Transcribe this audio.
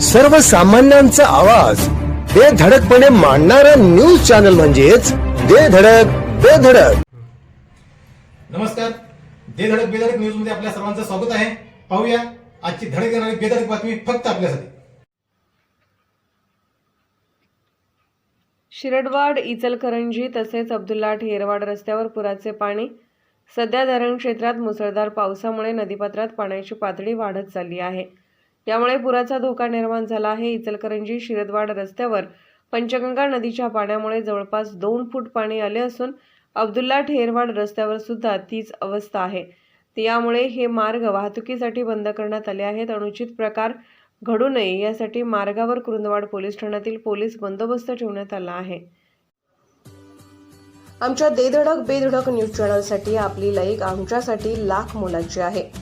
सर्वसामान्यांचा आवाज. बेधडकपणे मांडणारा न्यूज चॅनल म्हणजेच बेधडक बेधडक नमस्कार. दे धडक बेधडक न्यूजमध्ये आपल्या सर्वांचं स्वागत आहे. पाहूया आजची धडक येणारी बेधडक बातमी फक्त आपल्यासाठी. शिरडवाड इचलकरंजी तसेच अब्दुल्ला ठेरवाड रस्त्यावर पुराचे पाणी. सध्या धरण क्षेत्रात मुसळधार पावसामुळे नदीपात्रात पाण्याची पातळी वाढत चालली आहे. त्यामुळे पुराचा धोका निर्माण झाला आहे. इचलकरंजी शिरदवाड रस्त्यावर पंचगंगा नदीच्या पाण्यामुळे जवळपास दोन फूट पाणी आले असून अब्दुल्ला ठेरवाड रस्त्यावर सुद्धा तीच अवस्था आहे. यामुळे हे मार्ग वाहतुकीसाठी बंद करण्यात आले आहेत. अनुचित प्रकार घडू नये यासाठी मार्गावर कुरुंदवाड पोलीस ठाण्यातील पोलीस बंदोबस्त ठेवण्यात आला आहे. आमच्या देधडक बेधडक न्यूज चॅनलसाठी आपली लाईक आमच्यासाठी लाख मोलाची आहे.